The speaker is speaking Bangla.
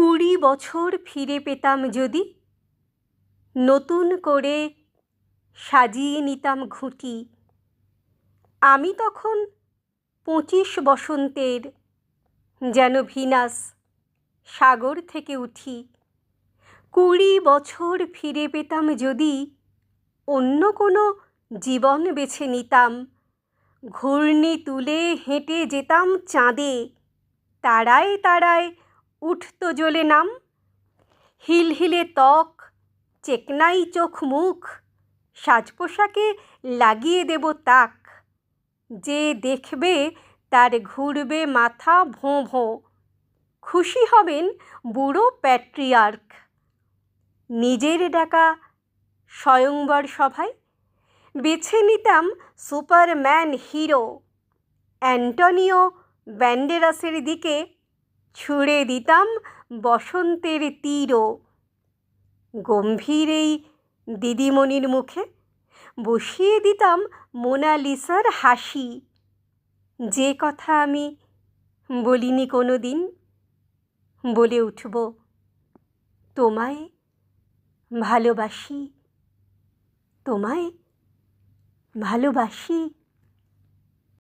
কুড়ি বছর ফিরে পেতাম যদি। নতুন করে সাজিয়ে নিতাম ঘুঁটি। আমি তখন পঁচিশ বসন্তের যেন ভিনাস সাগর থেকে উঠি। কুড়ি বছর ফিরে পেতাম যদি অন্য কোনো জীবন বেছে নিতাম। ঘূর্ণি তুলে হেঁটে যেতাম চাঁদে। তারায় তারায় উঠত জ্বলে নাম। হিলহিলে ত্বক, চেকনাই চোখ মুখ সাজ পোশাকে লাগিয়ে দেব তাক। যে দেখবে তার ঘুরবে মাথা ভোঁ ভোঁ। খুশি হবেন বুড়ো প্যাট্রিয়ার্ক। নিজের ডাকা স্বয়ংবর সভায় বেছে নিতাম সুপারম্যান হিরো। অ্যান্টনিও ব্যান্ডেরাসের দিকে ছুঁড়ে দিতাম বসন্তের তীরও। গম্ভীর এই দিদিমণির মুখে বসিয়ে দিতাম মোনালিসার হাসি। যে কথা আমি বলিনি কোনো দিন বলে উঠব, তোমায় ভালোবাসি তোমায় ভালোবাসি।